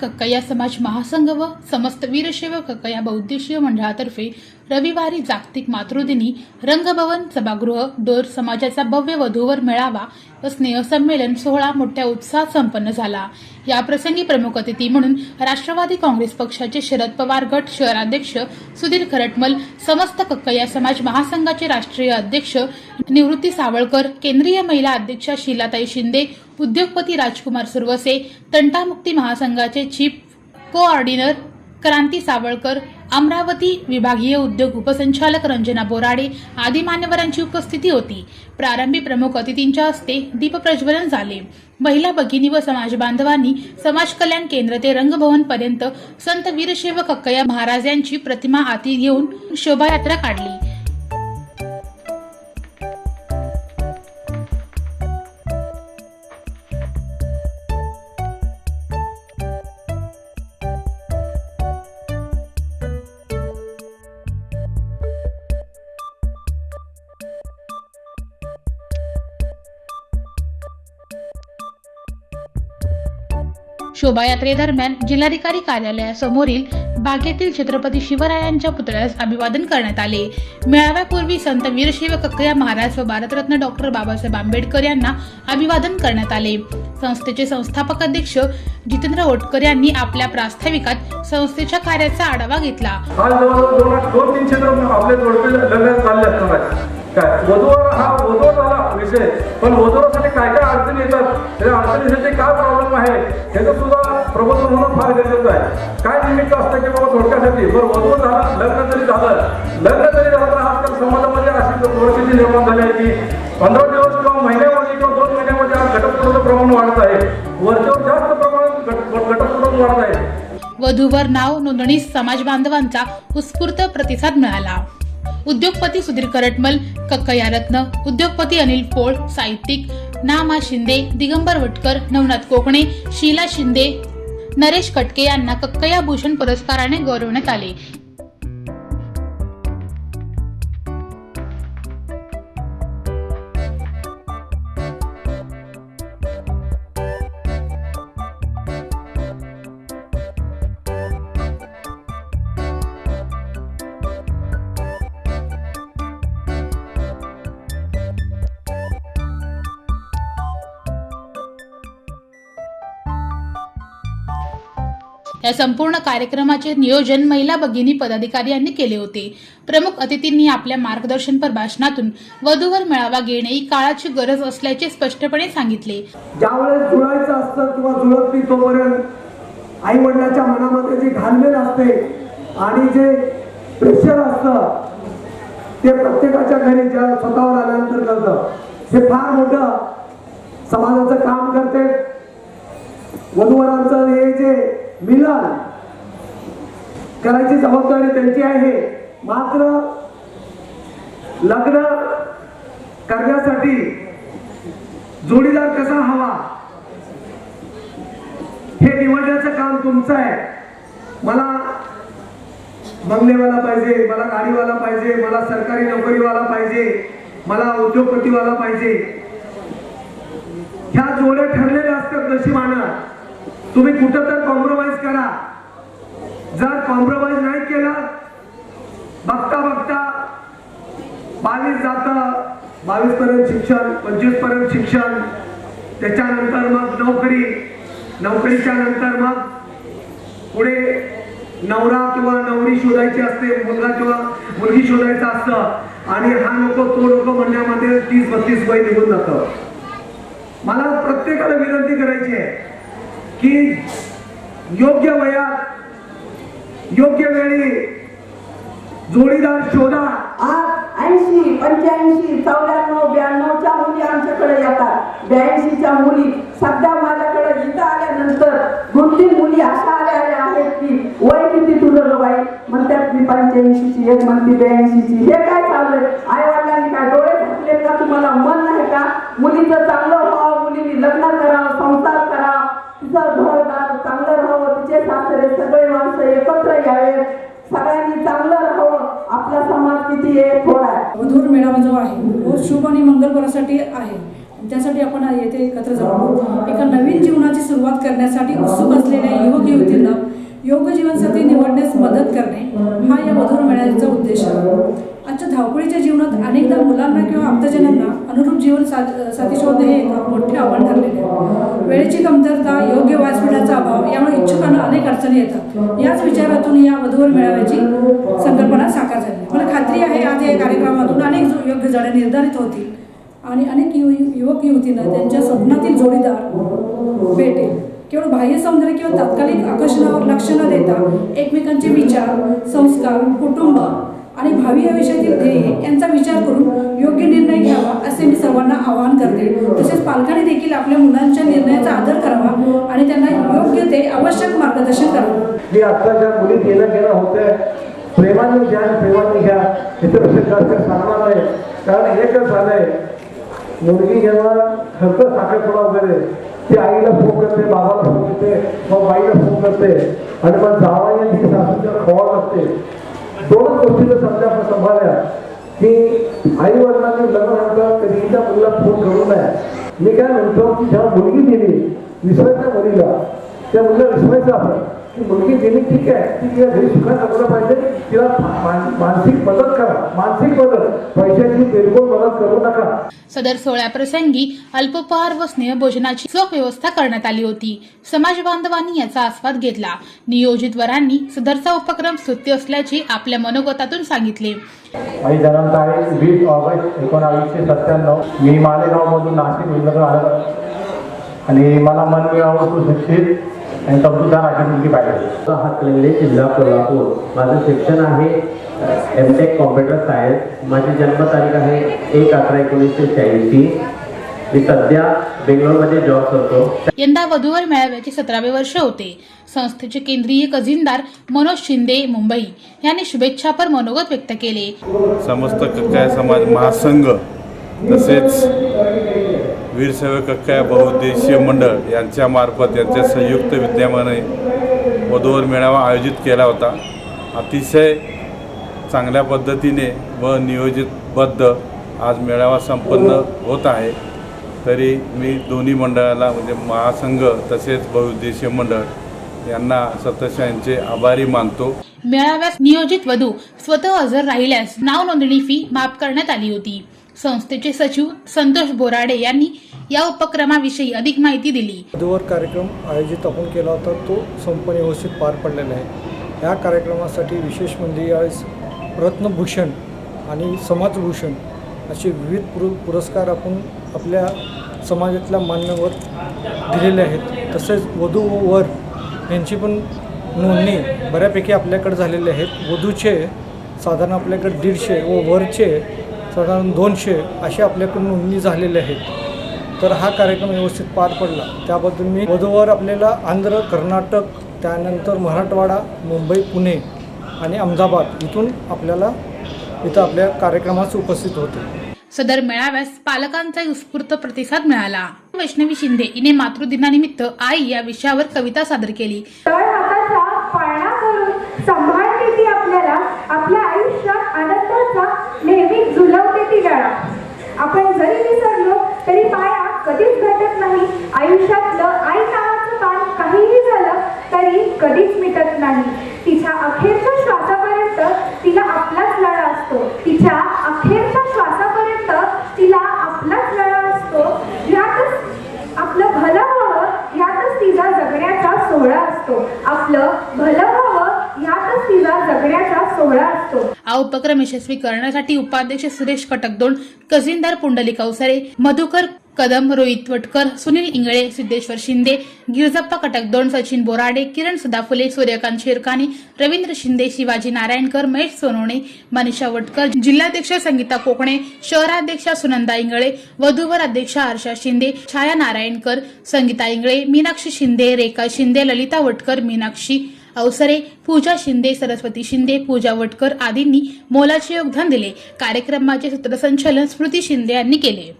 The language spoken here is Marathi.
कक्कया समाज महासंघ व समस्त वीरशैव कक्कया बौद्धिशीय मंडळातर्फे रविवारी जागतिक मातृदिनी रंगभवन सभागृह दोर समाजाचा भव्य वधूवर मेळावा व स्नेहसंमेलन सोहळा मोठ्या उत्साहात संपन्न झाला. या प्रसंगी प्रमुख अतिथी म्हणून राष्ट्रवादी काँग्रेस पक्षाचे शरद पवार गट शहराध्यक्ष सुधीर खरटमल समस्त कक्कया समाज महासंघाचे राष्ट्रीय अध्यक्ष निवृत्ती सावळकर केंद्रीय महिला अध्यक्षा शीलाताई शिंदे उद्योगपती राजकुमार सुरवसे तंटामुक्ती महासंघाचे चीफ कोऑर्डिनर क्रांती सावळकर अमरावती विभागीय उद्योग उपसंचालक रंजना बोराडे आदी मान्यवरांची उपस्थिती होती. प्रारंभी प्रमुख अतिथींच्या हस्ते दीपप्रज्वलन झाले. महिला भगिनी व समाज बांधवांनी समाज कल्याण केंद्र ते रंगभवन पर्यंत संत वीरशैव कक्कया महाराज यांची प्रतिमा आती घेऊन शोभायात्रा काढली. शोभायात्रेदरम्यान जिल्हाधिकारी कार्यालयासमोरील बागेतील छत्रपती शिवरायांच्या पुतळ्यास अभिवादन करण्यात आले. मेळाव्यापूर्वी संत वीरशैव कक्रिया महाराज व भारतरत्न डॉक्टर बाबासाहेब आंबेडकर यांना अभिवादन करण्यात आले. संस्थेचे संस्थापक अध्यक्ष जितेंद्र ओटकर यांनी आपल्या प्रास्ताविकात संस्थेच्या कार्याचा आढावा घेतला. काय हा झाला विषय. पण काय काय अडचणी येतात? अडचणीसाठी काय आहे. त्याचं सुद्धा प्रबोधन म्हणून फार गरजेचं आहे. काय निमित्त असतं की बाबा थोडक्यासाठी बरं वधूवर झालं लग्न जरी झालं लग्न जरी झालं तर आजकाल समाजामध्ये अशी परिस्थिती निर्माण झाली आहे की पंधरा दिवस किंवा महिन्यामध्ये किंवा दोन महिन्यामध्ये आज घटस्फोटाचं प्रमाण वाढत आहे. वरच्यावर जास्त प्रमाणात घटस्फोट वाढत आहे. वधूवर नाव नोंदणीस समाज बांधवांचा उत्स्फूर्त प्रतिसाद मिळाला. उद्योगपती सुधीर करटमल कक्कया रत्न उद्योगपती अनिल पोळ साहित्यिक नामा शिंदे दिगंबर वटकर नवनाथ कोकणे शीला शिंदे नरेश कटके यांना कक्कया भूषण पुरस्काराने गौरवण्यात आले. या संपूर्ण कार्यक्रमाचे नियोजन महिला भगिनी पदाधिकारी यांनी केले होते. प्रमुख अतिथींनी आपल्या मार्गदर्शनपर भाषणातून वधूवर मेळावा घेणे ही काळाची गरज असल्याचे स्पष्टपणे सांगितले. ज्यावेळेस जुळायचं असतं किंवा जुळत नाही तोपर्यंत आई वडिलांच्या मनामध्ये जे घालमेल असते आणि जे प्रेशर असतं ते प्रत्येकाच्या घरी ज्या स्वतःवर आल्यानंतर करतं हे फार मोठं समाजाचं काम करते. वधूवरांचं हे जे मिलन. करायची जबाबदारी त्यांची आहे. मात्र लग्न करण्यासाठी जोडीदार कसा हवा? हे निवडण्याचं काम तुमचं आहे. मला बंगलेवाला पाहिजे मला गाडीवाला पाहिजे मला सरकारी नोकरीवाला पाहिजे मला उद्योगपतीवाला पाहिजे. ह्या जोड्या ठरलेल्या असतात नशिबानं. तुम्ही कुठं तर कॉम्प्रोमाइज करा. जर कॉम्प्रोमाइज नाही केला बघता बघता बावीस जातं. बावीस पर्यंत शिक्षण पंचवीसपर्यंत शिक्षण. त्याच्यानंतर मग नोकरी. नोकरीच्या नंतर मग पुढे नवरा किंवा नवरी शोधायची असते मुलगा किंवा मुलगी शोधायचं असतं. आणि हा नको तो नको म्हणण्यामध्ये तीस बत्तीस वय निघून जातं. मला प्रत्येकाला विनंती करायची आहे की योग्य वयात योग्य वेळी जोडीदार शोधा. आज ऐंशी पंच्याऐंशी चौऱ्याण्णव ब्याण्णवच्या मुली आमच्याकडे येतात. ब्याऐंशीच्या मुली सध्या माझ्याकडे इथं आल्यानंतर दोन तीन मुली अशा आल्या आहेत की वय किती तुझं बाई? म्हणतात मी पंच्याऐंशीची एक म्हणते ब्याऐंशीची. हे काय चाललंय? आई वडिलांनी काय डोळे झाकले का? तुम्हाला मन नाही का? मुलीचं चांगलं व्हावं मुलीने लग्न करावा तिचं घरदार चांगलं राहावं तिचे सासरे सगळे माणसं एकत्र यावेत. सगळ्यांनी चांगलं राहावं. आपला समाज किती एक थोडा आहे. वधूर मेळावा जो आहे तो शुभ आणि मंगलपरासाठी आहे. त्यासाठी आपण येथे एकत्र जाऊ. एका नवीन जीवनाची सुरुवात करण्यासाठी उत्सुक असलेल्या युवक युवतींना योग्य जीवनसाथी निवडण्यास मदत करणे हा या मधुर मिळण्याचा उद्देश आहे. आजच्या धावपळीच्या जीवनात अनेकदा मुलांना किंवा आप्तजनांना अनुरूप जीवन सा- साथी शोधणे हे एक मोठे आव्हान ठरलेले आहे. वेळेची कमतरता योग्य व्यासपीठाचा अभाव यामुळे इच्छुकांना अनेक अडचणी येतात. याच विचारातून या वधूवर मेळाव्याची संकल्पना साकार झाली. मला खात्री आहे आज या कार्यक्रमातून अनेक योग्य जणे निर्धारित होतील आणि अनेक यु युवक युवतींना त्यांच्या स्वप्नातील जोडीदार भेटेल. केवळ बाह्य सौंदर्य किंवा तात्कालिक आकर्षणावर लक्ष न देता एकमेकांचे विचार संस्कार कुटुंब आणि भावी आयुष्यातील ध्येय यांचा विचार करून योग्य निर्णय घ्यावा असे मी सर्वांना आवाहन करते. तसेच पालकांनी देखील आपल्या मुलांच्या निर्णयाचा आदर करावा आणि त्यांना योग्य ते आवश्यक मार्गदर्शन करावं. जे आता ज्या मुली येणं घेणं होतंय प्रेमाने घ्या प्रेमाने घ्या. याच्यापेक्षा जास्त सांगणार नाही कारण हे झालंय. मुलगी जेव्हा खर्च साखरपुडा वगैरे ती आईला फोन करते बाबाला फोन करते मग बाईला फोन करते. आणि मग जावाई ती सासूच्या खवा लागते. दोनच गोष्टी जर समजा आपण सांभाळल्या की आई वडिलांनी लग्नानंतर कधी त्या मुलीला फोन करू नये. मी काय म्हणतो की जेव्हा मुलगी दिली विसरायच्या मुलीला त्या मुलीला विसरायचं आपण की मुलगी गेली ठीक आहे. ती तिला घरी सुखात जगलं पाहिजे. तिला मानसिक मदत करा. मानसिक मदत. पैशाची बिलकुल मदत करू नका. सदर सोहळ्याप्रसंगी अल्पोपहार व स्नेहभोजनाची चोख व्यवस्था करण्यात आली होती. समाज बांधवांनी याचा आस्वाद घेतला. नियोजित वरांनी सदरचा उपक्रम स्तुत्य असल्याचे आपल्या मनोगतातून सांगितले. माझी जन्मतारीख वीस ऑगस्ट एकोणावीसशे सत्त्याण्णव. मी मालेगावमधून नाशिक जिल्ह्यातून आलो. आणि मला मन मिळावं तो शिक्षित आणि समजूतदार अशी मुलगी पाहिजे. हातकणंगले जिल्हा कोल्हापूर. माझं शिक्षण आहे एम टेक कॉम्प्युटर सायन्स माझी जन्मतारीख आहे एक अकरा एकोणीसशे शहाऐंशी. मी सध्या बेंगलोरमध्ये जॉब करतो. यंदा वधूवर मेळाव्याचे सतरावे वर्ष होते. संस्थेचे केंद्रीय खजिनदार मनोज शिंदे मुंबई. यांनी शुभेच्छापर मनोगत व्यक्त केले. समस्त कक्काय समाज महासंघ तसेच वीरसेवक कक्काय बहुउद्देशीय मंडळ यांच्यामार्फत यांच्या संयुक्त विद्यमाने वधूवर मेळावा आयोजित केला होता. अतिशय चांगल्या पद्धतीने व नियोजितबद्ध आज मेळावा संपन्न होत आहे. तरी मी दोन्ही मंडळाला म्हणजे महासंघ तसेच बहुउद्देशीय मंडळ यांना सतत यांचे आभारी मानतो. मेळाव्यास नियोजित वधू स्वतः हजर राहिल्यास नाव नोंदणी फी माफ करण्यात आली होती. संस्थेचे सचिव संतोष बोराडे यांनी या उपक्रमाविषयी अधिक माहिती दिली. वधूवर कार्यक्रम आयोजित आपण केला होता तो संपूर्ण व्यवस्थित पार पडलेला आहे. या कार्यक्रमासाठी विशेष म्हणजे यावेळेस रत्नभूषण आणि समाजभूषण असे विविध पुर पुरस्कार आपण आपल्या समाजातल्या मान्यवर दिलेले आहेत. तसेच वधू व वर यांची पण नोंदणी बऱ्यापैकी आपल्याकडे झालेली आहेत. वधूचे साधारण आपल्याकडे दीडशे व वरचे साधारण दोनशे असे आपल्याकडून नोंदणी झालेले आहेत. तर हा कार्यक्रम व्यवस्थित पार पडला. त्याबद्दल मी वधूवर आपल्याला आंध्र कर्नाटक त्यानंतर मराठवाडा मुंबई पुणे आणि अहमदाबाद इथून आपल्याला इथं आपल्या कार्यक्रमास उपस्थित होते. सदर मेळाव्यास पालकांचाही उत्स्फूर्त प्रतिसाद मिळाला. वैष्णवी शिंदे हिने मातृदिनानिमित्त आई या विषयावर कविता सादर केली. आपल्या आयुष्यात आनंदाचा नेहमी आपण जरी विसरलो तरी पाया कधीच घटत नाही. आयुष्यातलं आई नावाचं पान काहीही झालं तरी कधीच मिटत नाही तिच्या अखेरच्या श्वासापर्यंत तिला आपलाच लढा असतो तिच्या अखेरच्या श्वासापर्यंत तिला आपलाच लढा असतो ह्यातच आपलं भलं व्हावं ह्यातच तिचा जगण्याचा सोहळा असतो आपलं भलं व्हावं ह्यातच तिचा जगण्याचा सोहळा असतो हा उपक्रम यशस्वी करण्यासाठी उपाध्यक्ष सुरेश कटकदोंड कझिनदार पुंडलिक अवसरे मधुकर कदम रोहित वटकर सुनील इंगळे सिद्धेश्वर शिंदे गिरजप्पा कटकदोंड सचिन बोराडे किरण सदाफुले सूर्यकांत शेरकानी रवींद्र शिंदे शिवाजी नारायणकर महेश सोनवणे मनीषा वटकर जिल्हाध्यक्ष संगीता कोकणे शहराध्यक्षा सुनंदा इंगळे वधूवर अध्यक्षा हर्षा शिंदे छाया नारायणकर संगीता इंगळे मीनाक्षी शिंदे रेखा शिंदे ललिता वटकर मीनाक्षी अवसरे पूजा शिंदे सरस्वती शिंदे पूजा वटकर आदींनी मोलाचे योगदान दिले. कार्यक्रमाचे सूत्रसंचालन स्मृती शिंदे यांनी केले.